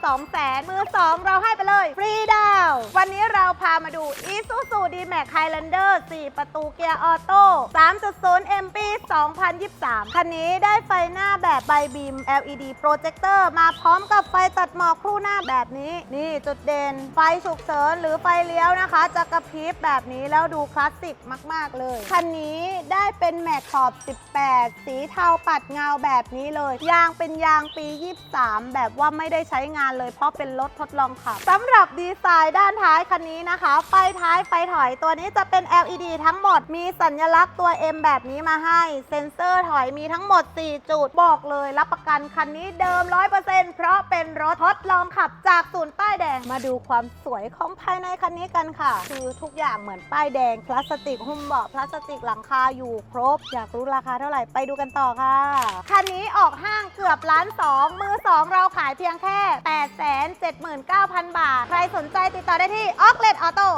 200,000มือ 2 เราให้ไปเลย ฟรีดาว วันนี้เราพามาดู Isuzu D-Max Highlander 4 ประตูเกียร์ออโต้ 3.0 M ปี 2023 คันนี้ได้ไฟหน้าแบบใบบีม LED Projector มาพร้อมกับไฟตัดหมอกคู่หน้าแบบนี้ นี่จุดเด่น ไฟฉุกเฉินหรือไฟเลี้ยวนะคะ จะกระพริบแบบนี้แล้วดูคลาสสิกมาก ๆ เลย คันนี้ได้เป็นแม็กขอบ 18 สีเทาปัดเงาแบบนี้เลย ยางเป็นยางปี 23 แบบว่าไม่ได้ใช้งานเลยเพราะเป็นรถทดลองขับสำหรับดีไซน์ด้านท้ายคันนี้นะคะไฟท้ายไฟถอยตัวนี้จะเป็น LED ทั้งหมดมีสัญลักษณ์ตัว M แบบนี้มาให้ เซ็นเซอร์ถอยมีทั้งหมด 4 จุด บอกเลยรับประกันคันนี้เดิม 100%เพราะเป็นรถทดลองขับจากศูนย์ป้ายแดงมาดูความสวยของภายในคันนี้กันค่ะ คือทุกอย่างเหมือนป้ายแดง พลาสติกหุ้มเบาะพลาสติกหลังคาอยู่ครบ อยากรู้ราคาเท่าไหร่ไปดูกันต่อค่ะคันนี้ ออกห้างเกือบล้านสองมือสองเราขายเพียงแค่ 879,000 บาท ใครสนใจติดต่อได้ที่ออกเลดออโต้